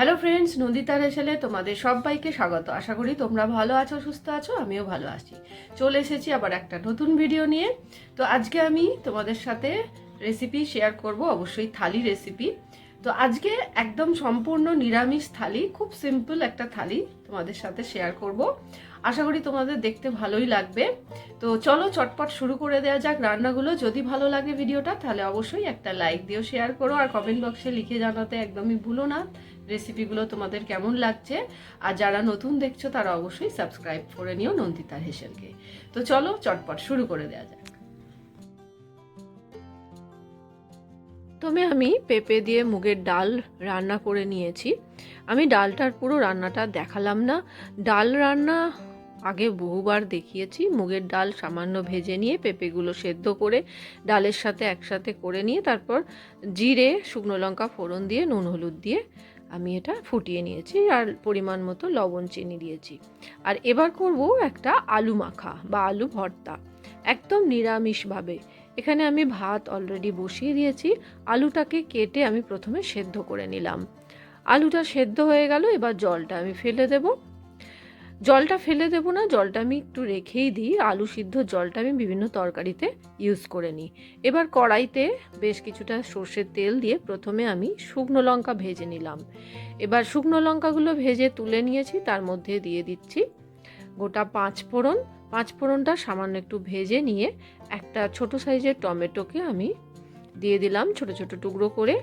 Hello friends Nandita রেশালে তোমাদের সবাইকে স্বাগত। আশা করি তোমরা ভালো আছো, সুস্থ আছো, আমিও ভালো আছি। চলে এসেছি আবার একটা নতুন ভিডিও নিয়ে। তো আজকে আমি তোমাদের সাথে রেসিপি শেয়ার করব, অবশ্যই থালি রেসিপি তো আজকে একদম সম্পূর্ণ নিরামিষ থালি, খুব সিম্পল একটা থালি তোমাদের সাথে শেয়ার করব। আশা করি তোমাদের দেখতে ভালোই লাগবে। তো চলো চটপট শুরু করে দেওয়া যাক রান্নাগুলো। যদি ভালো লাগে ভিডিওটা, তাহলে অবশ্যই একটা লাইক দিও শেয়ার করো, আর কমেন্ট বক্সে লিখে জানাতে একদমই ভুলো না। রেসিপিগুলো তোমাদের কেমন লাগছে? আর যারা নতুন দেখছ, তারা অবশ্যই সাবস্ক্রাইব করে নিও নন্দিতা হেসেলকে তো চলো চটপট শুরু করে দেওয়া যাক। প্রথমে আমি পেঁপে দিয়ে মুগের ডাল রান্না করে নিয়েছি। আমি ডালটার পুরো রান্নাটা দেখালাম না। ডাল রান্না আগে বহুবার দেখিয়েছি, মুগের ডাল সামান্য ভেজে নিয়ে পেঁপেগুলো সেদ্ধ করে ডালের সাথে একসাথে করে নিয়ে তারপর জিরে, শুকনো লঙ্কা ফোড়ন দিয়ে, নুন হলুদ দিয়ে আমি এটা ফুটিয়ে নিয়েছি আর পরিমাণ মতো লবণ, চিনি দিয়েছি। আর এবার করব একটা আলু মাখা বা আলু ভর্তা, একদম নিরামিষভাবে। এখানে আমি ভাত অলরেডি বসিয়ে দিয়েছি, আলুটাকে কেটে আমি প্রথমে সেদ্ধ করে নিলাম। আলুটা সেদ্ধ হয়ে গেল, এবার জলটা আমি ফেলে দেব। জলটা ফেলে দেব না, জলটা আমি একটু রেখেই দিই। আলু সিদ্ধ জলটা আমি বিভিন্ন তরকারিতে ইউজ করে নিই। এবার কড়াইতে বেশ কিছুটা সর্ষের তেল দিয়ে প্রথমে আমি শুকনো লঙ্কা ভেজে নিলাম। এবার শুকনো লঙ্কাগুলো ভেজে তুলে নিয়েছি, তার মধ্যে দিয়ে দিচ্ছি গোটা পাঁচ ফোড়ন। পাঁচ ফোড়নটা সামান্য একটু ভেজে নিয়ে একটা ছোট সাইজের টমেটোকে আমি দিয়ে দিলাম ছোট ছোট টুকরো করে।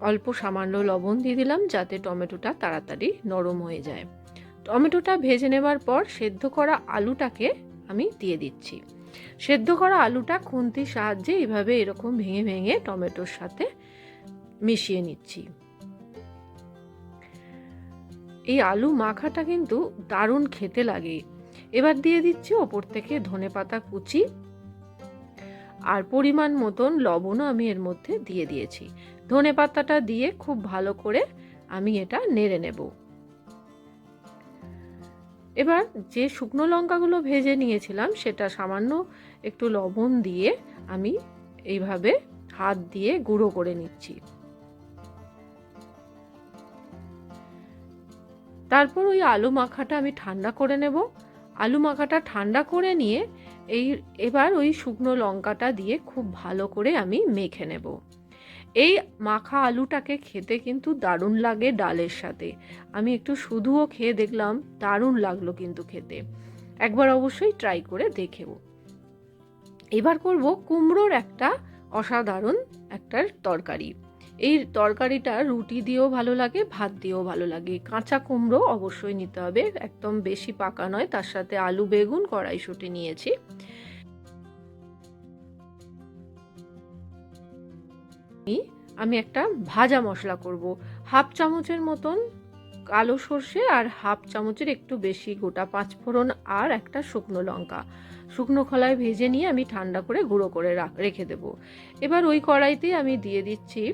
অল্প সামান্য লবণ দিয়ে দিলাম যাতে টমেটোটা তাড়াতাড়ি নরম হয়ে যায়। টমেটোটা ভেজে নেবার পর সেদ্ধ করা আলুটাকে আমি দিয়ে দিচ্ছি। সেদ্ধ করা আলুটা খুন্তির সাহায্যে এইভাবে এরকম ভেঙে ভেঙে টমেটোর সাথে মিশিয়ে নিচ্ছি। এই আলু মাখাটা কিন্তু দারুণ খেতে লাগে। এবার দিয়ে দিচ্ছি ওপর থেকে ধনে পাতা কুচি আর পরিমাণ মতন লবণও আমি এর মধ্যে দিয়ে দিয়েছি। ধনে পাতাটা দিয়ে খুব ভালো করে আমি এটা নেড়ে নেব। এবার যে শুকনো লঙ্কাগুলো ভেজে নিয়েছিলাম, সেটা সামান্য একটু লবণ দিয়ে আমি এইভাবে হাত দিয়ে গুঁড়ো করে নিচ্ছি। তারপর ওই আলু মাখাটা আমি ঠান্ডা করে নেব। আলু মাখাটা ঠান্ডা করে নিয়ে এই, এবার ওই শুকনো লঙ্কাটা দিয়ে খুব ভালো করে আমি মেখে নেব। এই মাখা আলুটাকে খেতে কিন্তু দারুণ লাগে ডালের সাথে। আমি একটু শুধুও খেয়ে দেখলাম দারুণ লাগল কিন্তু খেতে। একবার অবশ্যই ট্রাই করে দেখেও। এবার করব কুমড়োর একটা অসাধারণ একটা তরকারি। এই তরকারিটা রুটি দিয়েও ভালো লাগে, ভাত দিয়েও ভালো লাগে। কাঁচা কুমড়ো অবশ্যই নিতে হবে, একদম বেশি পাকা নয়, তার সাথে আলু, বেগুন, কড়াইশুটি নিয়েছি। আমি একটা ভাজা মশলা করব। হাফ চামচের মতন কালো সর্ষে আর হাফ চামচের একটু বেশি গোটা পাঁচফোড়ন আর একটা শুকনো লঙ্কা। শুকনো খোলায় ভেজে নিয়ে আমি ঠান্ডা করে গুঁড়ো করে রেখে দেবো। এবার ওই কড়াইতে আমি দিয়ে দিচ্ছি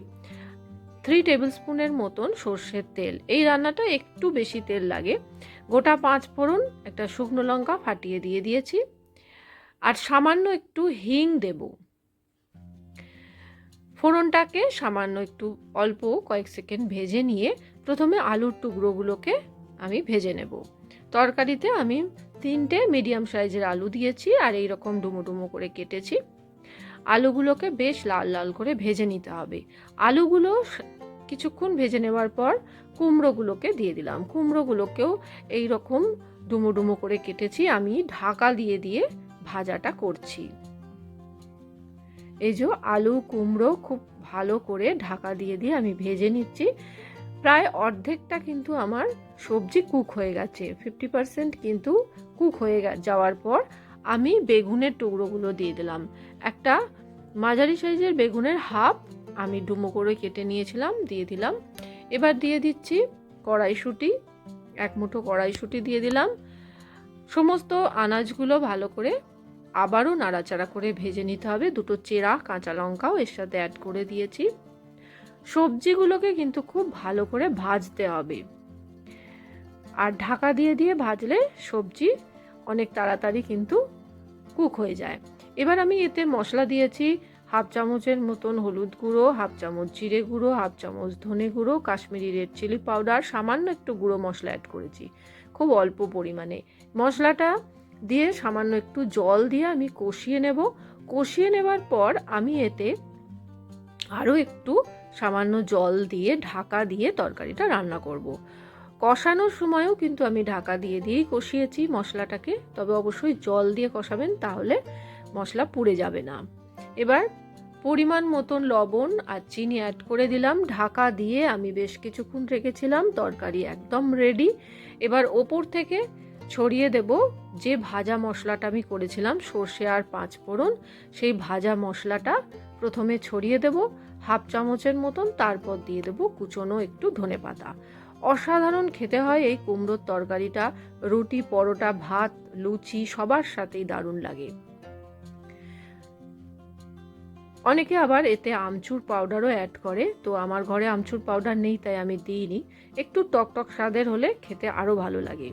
থ্রি টেবিল স্পুনের মতন সর্ষের তেল। এই রান্নাটা একটু বেশি তেল লাগে। গোটা পাঁচ ফোড়ন একটা শুকনো লঙ্কা ফাটিয়ে দিয়ে দিয়েছি। আর সামান্য একটু হিং দেব। ফোড়নটাকে সামান্য একটু অল্প কয়েক সেকেন্ড ভেজে নিয়ে প্রথমে আলুর টুকরোগুলোকে আমি ভেজে নেব। তরকারিতে আমি তিনটে মিডিয়াম সাইজের আলু দিয়েছি আর এই রকম ডুমো ডুমো করে কেটেছি। আলুগুলোকে বেশ লাল লাল করে ভেজে নিতে হবে। আলুগুলো কিছুক্ষণ ভেজে নেওয়ার পর কুমড়োগুলোকে দিয়ে দিলাম। কুমড়োগুলোকেও এই রকম ডুমো ডুমো করে কেটেছি। আমি ঢাকা দিয়ে দিয়ে ভাজাটা করছি। এই যে আলু, কুমড়ো খুব ভালো করে ঢাকা দিয়ে দিয়ে আমি ভেজে নিচ্ছি। প্রায় অর্ধেকটা কিন্তু আমার সবজি কুক হয়ে গেছে। ফিফটি পার্সেন্ট কিন্তু কুক হয়ে যাওয়ার পর আমি বেগুনের টুকরোগুলো দিয়ে দিলাম। একটা মাঝারি সাইজের বেগুনের হাফ আমি ডুমো করে কেটে নিয়েছিলাম, দিয়ে দিলাম। এবার দিয়ে দিচ্ছি কড়াইশুঁটি, এক মুঠো কড়াইশুঁটি দিয়ে দিলাম। সমস্ত আনাজগুলো ভালো করে আবারও নাড়াচাড়া করে ভেজে নিতে হবে। দুটো চেরা, কাঁচা লঙ্কাও এর সাথে অ্যাড করে দিয়েছি। সবজিগুলোকে কিন্তু খুব ভালো করে ভাজতে হবে। আর ঢাকা দিয়ে দিয়ে ভাজলে সবজি অনেক তাড়াতাড়ি কিন্তু কুক হয়ে যায়। এবার আমি এতে মশলা দিয়েছি হাফ চামচের মতন হলুদ গুঁড়ো, হাফ চামচ জিরে গুঁড়ো, হাফ চামচ ধনে গুঁড়ো, কাশ্মীরি রেড চিলি পাউডার সামান্য একটু গুঁড়ো মশলা অ্যাড করেছি। খুব অল্প পরিমাণে। মশলাটা দিয়ে সামান্য একটু জল দিয়ে আমি কষিয়ে নেব। কষিয়ে নেবার পর আমি এতে আরও একটু সামান্য জল দিয়ে, ঢাকা দিয়ে তরকারিটা রান্না করব। কষানোর সময়ও কিন্তু আমি ঢাকা দিয়ে দিয়েই কষিয়েছি মশলাটাকে। তবে অবশ্যই জল দিয়ে কষাবেন তাহলে মশলা পুড়ে যাবে না। এবার পরিমাণ মতন লবণ আর চিনি অ্যাড করে দিলাম। ঢাকা দিয়ে আমি বেশ কিছুক্ষণ রেখেছিলাম। তরকারি একদম রেডি এবার ওপর থেকে ছড়িয়ে দেব যে ভাজা মশলাটা আমি করেছিলাম, সর্ষে আর পাঁচ ফোড়ন, সেই ভাজা মশলাটা প্রথমে ছড়িয়ে দেব, হাফ চামচের মতন, তারপর দিয়ে দেব কুচনো একটু ধনে পাতা। অসাধারণ খেতে হয় এই কুমড়োর তরকারিটা, রুটি, পরোটা, ভাত, লুচি, সবার সাথেই দারুণ লাগে। অনেকে আবার এতে আমচুর পাউডারও অ্যাড করে, তো আমার ঘরে আমচুর পাউডার নেই, তাই আমি দিইনি। একটু টক টক স্বাদের হলে খেতে আরও ভালো লাগে।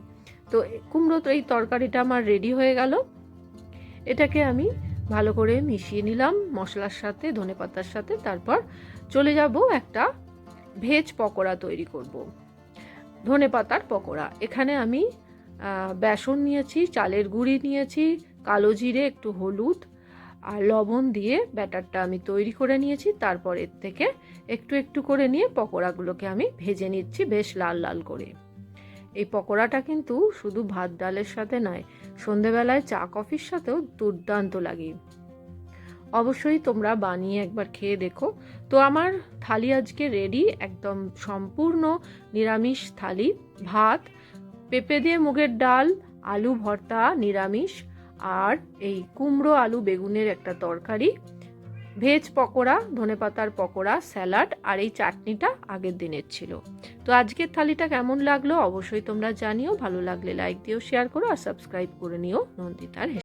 তো কুমড়ো এই তরকারিটা আমার রেডি হয়ে গেল। এটাকে আমি ভালো করে মিশিয়ে নিলাম মশলার সাথে, ধনে পাতার সাথে, তারপর চলে যাব একটা ভেজ পকোড়া তৈরি করব। ধনে পাতার পকোড়া। এখানে আমি বেসন নিয়েছি, চালের গুঁড়ি নিয়েছি, কালো জিরে, একটু হলুদ আর লবণ দিয়ে ব্যাটারটা আমি তৈরি করে নিয়েছি। তারপর এর থেকে একটু একটু করে নিয়ে পকোড়াগুলোকে আমি ভেজে নিচ্ছি বেশ লাল লাল করে। এই পকোড়াটা কিন্তু শুধু ভাত ডালের সাথে নয়, সন্ধেবেলায় চা কফির সাথেও দুর্দান্ত লাগে। অবশ্যই তোমরা বানিয়ে একবার খেয়ে দেখো। তো আমার থালি আজকে রেডি একদম সম্পূর্ণ নিরামিষ থালি। ভাত, পেঁপে দিয়ে মুগের ডাল, আলু ভর্তা নিরামিষ, আর এই কুমড়ো আলু বেগুনের একটা তরকারি। ভেজ পকোড়া ধনেপাতার পকোড়া, স্যালাড আর এই চাটনিটা আগের দিনের ছিল। তো আজকের থালিটা কেমন লাগল অবশ্যই তোমরা জানিও। ভালো লাগলে লাইক দিও, শেয়ার করো আর সাবস্ক্রাইব করে নিও নন্দিতার